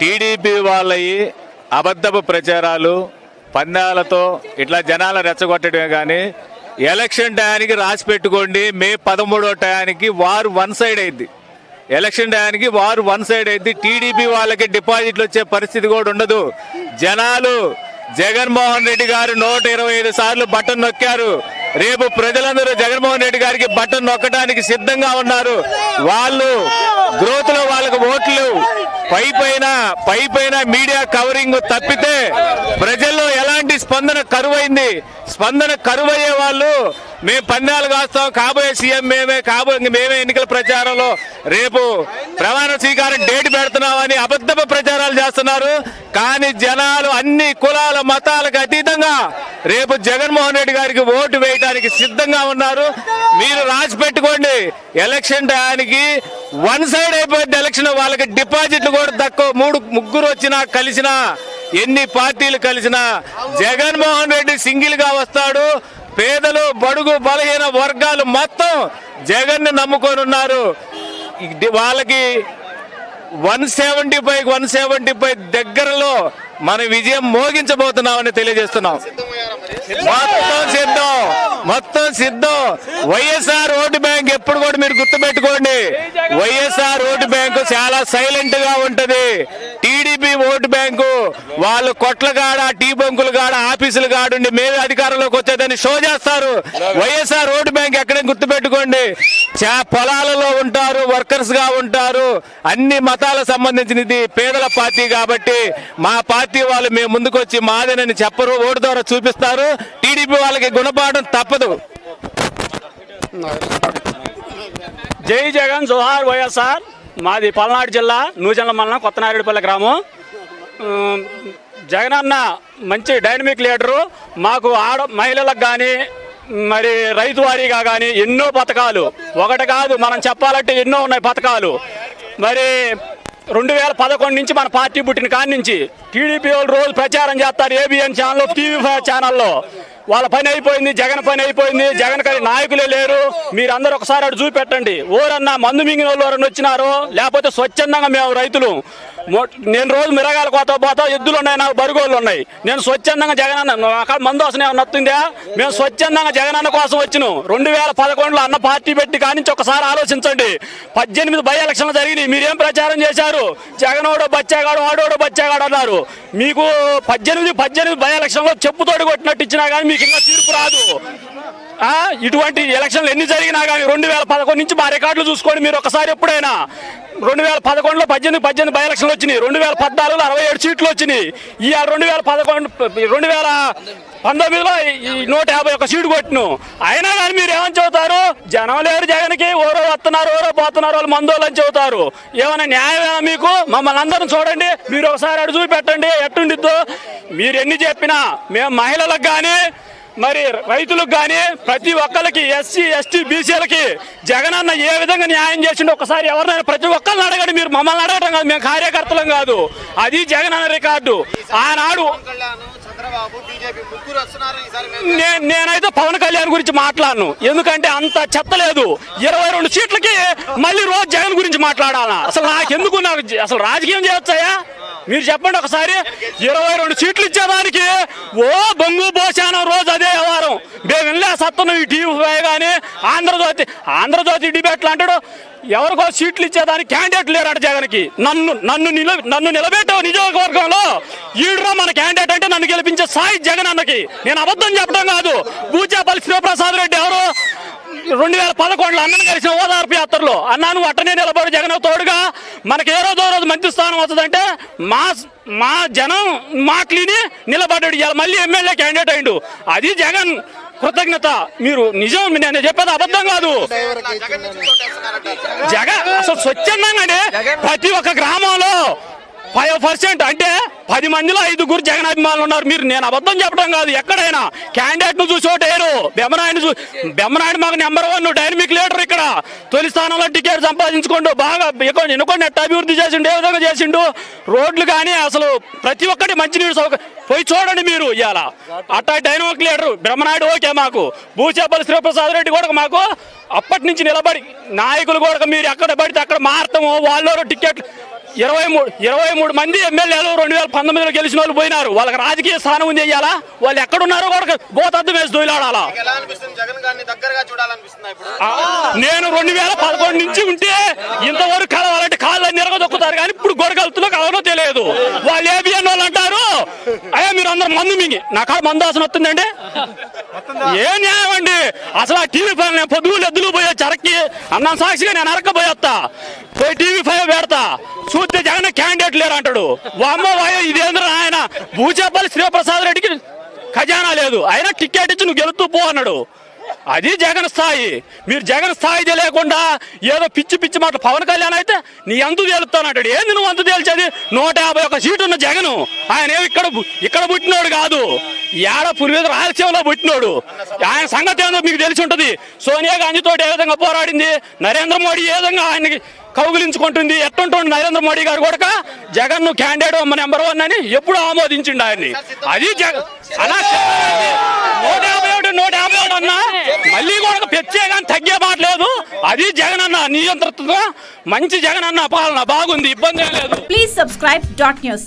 TDP వాళ్ళయి అబద్ధపు ప్రచారాలు పందాలతో ఇట్లా జనాల రెచ్చగొట్టడమే కానీ ఎలక్షన్ టయానికి రాసి పెట్టుకోండి మే పదమూడో టయానికి వారు వన్ సైడ్ అయింది ఎలక్షన్ టయానికి వారు వన్ సైడ్ అయింది టీడీపీ వాళ్ళకి డిపాజిట్లు వచ్చే పరిస్థితి కూడా ఉండదు. జనాలు జగన్మోహన్ రెడ్డి గారు నూట ఇరవై ఐదు సార్లు బటన్ నొక్కారు. రేపు ప్రజలందరూ జగన్మోహన్ రెడ్డి గారికి బటన్ నొక్కడానికి సిద్ధంగా ఉన్నారు. వాళ్ళు గ్రోత్లో వాళ్ళకి ఓట్లు పై పైన పై పైన మీడియా కవరింగ్ తప్పితే ప్రజ స్పందన కరువైంది. స్పందన కరువయ్యే వాళ్ళు మేము పందాలు కాస్తాం. కాబోయే సీఎం మేమే కాబోయే మేమే ఎన్నికల ప్రచారంలో రేపు ప్రమాణ స్వీకారం డేట్ పెడుతున్నామని అబద్ధపు ప్రచారాలు చేస్తున్నారు. కానీ జనాలు అన్ని కులాల మతాలకు అతీతంగా రేపు జగన్మోహన్ రెడ్డి గారికి ఓటు వేయడానికి సిద్ధంగా ఉన్నారు. మీరు రాసి పెట్టుకోండి. ఎలక్షన్ టయానికి వన్ సైడ్ అయిపోయింది ఎలక్షన్. వాళ్ళకి డిపాజిట్లు కూడా తక్కువ. మూడు ముగ్గురు వచ్చినా కలిసినా ఎన్ని పార్టీలు కలిసినా జగన్మోహన్ రెడ్డి సింగిల్గా వస్తాడు. పేదలు బడుగు బలహీన వర్గాలు మొత్తం జగన్ని నమ్ముకొని ఉన్నారు వాళ్ళకి one seventy five one seventy five దగ్గరలో మన విజయం మోగించబోతున్నామని తెలియజేస్తున్నాం. మొత్తం సిద్ధం మొత్తం సిద్ధం. వైఎస్ఆర్ ఓటు బ్యాంక్ ఎప్పుడు కూడా మీరు గుర్తుపెట్టుకోండి. వైఎస్ఆర్ ఓటు బ్యాంకు చాలా సైలెంట్గా ఉంటది. TD vote bank. వాళ్ళు కొట్ల కాడ టీ బంకులు కాడ ఆఫీసులు కాడుండి మేమే అధికారంలోకి వచ్చేదని షో చేస్తారు. వైఎస్ఆర్ ఓటు బ్యాంక్ ఎక్కడే గుర్తుపెట్టుకోండి. చా పొలాలలో ఉంటారు వర్కర్స్గా ఉంటారు. అన్ని మతాలకు సంబంధించినది పేదల పార్టీ కాబట్టి మా పార్టీ వాళ్ళు మేము ముందుకొచ్చి మాదేనని చెప్పరు ఓటు ద్వారా చూపిస్తారు. టీడీపీ వాళ్ళకి గుణపాఠం తప్పదు. జై జగన్ జోహార్ వైఎస్ఆర్. మాది పల్నాడు జిల్లా నూజన్ల మండలం కొత్తనారెడ్డిపల్లి గ్రామం. జగన్ అన్న మంచి డైనమిక్ లీడరు. మాకు ఆడ మహిళలకు కానీ మరి రైతు వారీగా కానీ ఎన్నో పథకాలు. ఒకటి కాదు మనం చెప్పాలంటే ఎన్నో ఉన్నాయి పథకాలు. మరి రెండు వేల పదకొండు నుంచి మన పార్టీ పుట్టిన కాడి నుంచి టీడీపీ వాళ్ళు రోజు ప్రచారం చేస్తారు ఏబిఎన్ ఛానల్లో టీవీ ఛానల్లో. వాళ్ళ పని అయిపోయింది జగన్ పని అయిపోయింది జగన్ కానీ నాయకులే లేరు. మీరందరూ ఒకసారి అటు చూపెట్టండి. ఓరన్నా మందు మింగిన వాళ్ళు ఎవరన్నా వచ్చినారో లేకపోతే స్వచ్ఛందంగా మేము రైతులు. నేను రోజు మిరగాల కోత పోతా ఎద్దులు ఉన్నాయి నాకు బరుగోళ్ళు ఉన్నాయి. నేను స్వచ్ఛందంగా జగనన్న అక్కడ మందు వస్తున్నాయి నత్తుందా? మేము స్వచ్ఛందంగా జగనన్న కోసం వచ్చినాం. రెండు వేల పదకొండులో అన్న పార్టీ పెట్టి కానించి ఒకసారి ఆలోచించండి. పద్దెనిమిది బై ఎలక్షన్లు జరిగినాయి. మీరేం ప్రచారం చేశారు? జగనోడు బచ్చాగాడు ఆడోడు బచ్చాగాడు అన్నారు. మీకు పద్దెనిమిది పద్దెనిమిది బై ఎలక్షన్లో చెప్పుతోడు కొట్టినట్టు ఇచ్చినా కానీ మీకు ఇంకా తీర్పు రాదు. ఇటువంటి ఎలక్షన్లు ఎన్ని జరిగినా కానీ రెండు వేల పదకొండు నుంచి మా రికార్డులు చూసుకోండి మీరు ఒకసారి ఎప్పుడైనా. రెండు వేల పదకొండులో పద్దెనిమిది పద్దెనిమిది బై ఎలక్షన్లు వచ్చినాయి. రెండు వేల పద్నాలుగులో అరవై ఏడు సీట్లు వచ్చినాయి. ఈ రెండు వేల పదకొండు రెండు వేల పంతొమ్మిదిలో ఈ నూట యాభై ఒక సీటు కొట్టిను. అయినా కానీ మీరు ఏమని చెబుతారు? జనం లేరు జగన్కి ఓరో వస్తున్నారు ఓరో పోతున్నారు వాళ్ళు మందోళ్ళు అని చెబుతారు. ఏమైనా న్యాయమేనా మీకు? మమ్మల్ని అందరం చూడండి. మీరు ఒకసారి అడుగు చూపెట్టండి. ఎట్టుండిద్దో? మీరు ఎన్ని చెప్పినా మేము మహిళలకు కానీ మరి రైతులకు కానీ ప్రతి ఒక్కరికి ఎస్సీ ఎస్టీ బీసీలకి జగన్ అన్న ఏ విధంగా న్యాయం చేసిండో ఒకసారి ఎవరినైనా ప్రతి ఒక్కరిని అడగండి. మీరు మమ్మల్ని అడగటం కాదు మేము కార్యకర్తలం కాదు. అది జగన్ అన్న రికార్డు. ఆనాడు నేనైతే పవన్ కళ్యాణ్ గురించి మాట్లాడను. ఎందుకంటే అంత చెత్త లేదు. ఇరవై రెండు సీట్లకి మళ్ళీ రోజు జగన్ గురించి మాట్లాడాలా? అసలు నాకెందుకు నాకు అసలు రాజకీయం చేయొచ్చాయా మీరు చెప్పండి ఒకసారి. ఇరవై రెండు సీట్లు ఇచ్చేదానికి ఓ బొంగు పోసాను రోజు అదే వ్యవహారం. మేము వెళ్ళే సత్తను ఈ టీవీ కానీ ఆంధ్రజ్యోతి ఆంధ్రజ్యోతి డిబేట్లు అంటాడు ఎవరికో సీట్లు ఇచ్చేదానికి క్యాండిడేట్ లేరట జగన్కి. నన్ను నన్ను నిల నన్ను నిలబెట్టావు నియోజకవర్గంలో. ఈడురా మన క్యాండిడేట్ అంటే నన్ను గెలిపించే సాయి జగన్ అన్నకి. నేను అబద్ధం చెప్పడం కాదు. బూచాపల్లి శివప్రసాద్ రెడ్డి ఎవరు? రెండు వేల పదకొండులో అన్నను కలిసిన ఓదార్పు యాత్రలో అన్నా నువ్వు అట్టనే నిలబడి జగన్ తోడుగా. మనకి ఏ రోజు రోజు మంత్రి స్థానం వస్తుందంటే మా మా జనం మాటలిని నిలబడ్డాడు. మళ్ళీ ఎమ్మెల్యే క్యాండిడేట్ అయిండు. అది జగన్ కృతజ్ఞత. మీరు నిజం నేను చెప్పేది అబద్ధం కాదు. జగన్ అసలు స్వచ్ఛందంగా ప్రతి ఒక్క గ్రామంలో ఫైవ్ పర్సెంట్ అంటే పది మందిలో ఐదుగురు జగన్ అభిమానులు ఉన్నారు మీరు నేను అబద్ధం చెప్పడం కాదు. ఎక్కడైనా క్యాండిడేట్ను చూసి ఓటేరు బెమ్మనాయుడు చూ బెమ్మనాయుడు మాకు నెంబర్ వన్ డైనమిక్ లీడర్ ఇక్కడ. తొలి స్థానంలో టికెట్ సంపాదించుకుంటూ బాగా ఎక్కడ- ఎన్నుకోండి ఎట్ట అభివృద్ధి చేసిండు ఏ విధంగా చేసిండు. రోడ్లు కానీ అసలు ప్రతి ఒక్కటి మంచినీరు సౌకర్యం పోయి చూడండి మీరు ఇవాళ అట్టా డైనమిక్ లీడర్ బ్రహ్మనాయుడు ఓకే మాకు. భూచేపల్లి శ్రీప్రసాద్ రెడ్డి కూడా మాకు అప్పటి నుంచి నిలబడి నాయకులు కూడా మీరు ఎక్కడ పడితే అక్కడ మారతాము వాళ్ళు టికెట్లు ఇరవై మూడు ఇరవై మూడు మంది ఎమ్మెల్యేలు రెండు వేల పంతొమ్మిదిలో గెలిచిన వాళ్ళు పోయినారు. వాళ్ళకి రాజకీయ స్థానం ఉంది అయ్యాలా వాళ్ళు ఎక్కడున్నారో కూడా బోతద్దు వేసి దొయిలాడాలా నేను రెండు వేల పదకొండు నుంచి ఉంటే ఇంతవరకు కలవాలంటే కాళ్ళు నిరగదొక్కుతారు కానీ ఇప్పుడు గొడగలుతున్నా కలవనో తెలియదు. వాళ్ళు అంటారు అయ్యా మీరు అందరు మందు మింగి. నా కాడ మందు వాసన వస్తుందండి? ఏ న్యాయం అండి? అసలు ఆ టీవీ ఫైవ్ నేను పొద్దుగులు ఎద్దులు పోయే చరక్కి అన్నం సాక్షిగా నేను అరక్కపోయేస్తా పోయి టీవీ ఫైవ్ పెడతా. చూస్తే జగన్ క్యాండిడేట్ లేరు అంటాడు వామ్మ వాయ ఇదేంద్ర ఆయన? భూచేపల్లి శ్రీప్రసాద్ రెడ్డికి ఖజానా లేదు. అయినా టికెట్ ఇచ్చి నువ్వు గెలుతూ పో అన్నాడు. అది జగన్ స్థాయి. మీరు జగన్ స్థాయి తెలియకుండా ఏదో పిచ్చి పిచ్చి మాట పవన్ కళ్యాణ్ అయితే నీ అంతు తేలుతానంటాడు. ఏంది నువ్వు అంతు తేల్చేది? నూట యాభై ఒక సీటు ఉన్న జగన్. ఆయన ఏమి ఇక్కడ ఇక్కడ పుట్టినోడు కాదు. ఏడ పూర్వీధ రాయలసీమలో పుట్టినోడు. ఆయన సంగతి ఏందో మీకు తెలిసి ఉంటుంది. సోనియా గాంధీతో ఏ విధంగా పోరాడింది? నరేంద్ర మోడీ ఏ విధంగా ఆయనకి కౌగులించుకుంటుంది? ఎట్టుంటుంది నరేంద్ర మోడీ గారు కూడా జగన్ను క్యాండిడేట్ నెంబర్ వన్ అని ఎప్పుడు ఆమోదించిండు ఆయన్ని. అది జగన్ అలా నూట యాభై ఒకటి నూట యాభై ఒకటి అన్నా? మళ్ళీ కూడా పెచ్చే కానీ తగ్గే మాట లేదు. అది జగన్ అన్న నియంత్రిత మంచి జగన్ అన్న పాలన. బాగుంది ఇబ్బంది లేదు. Please subscribe dot news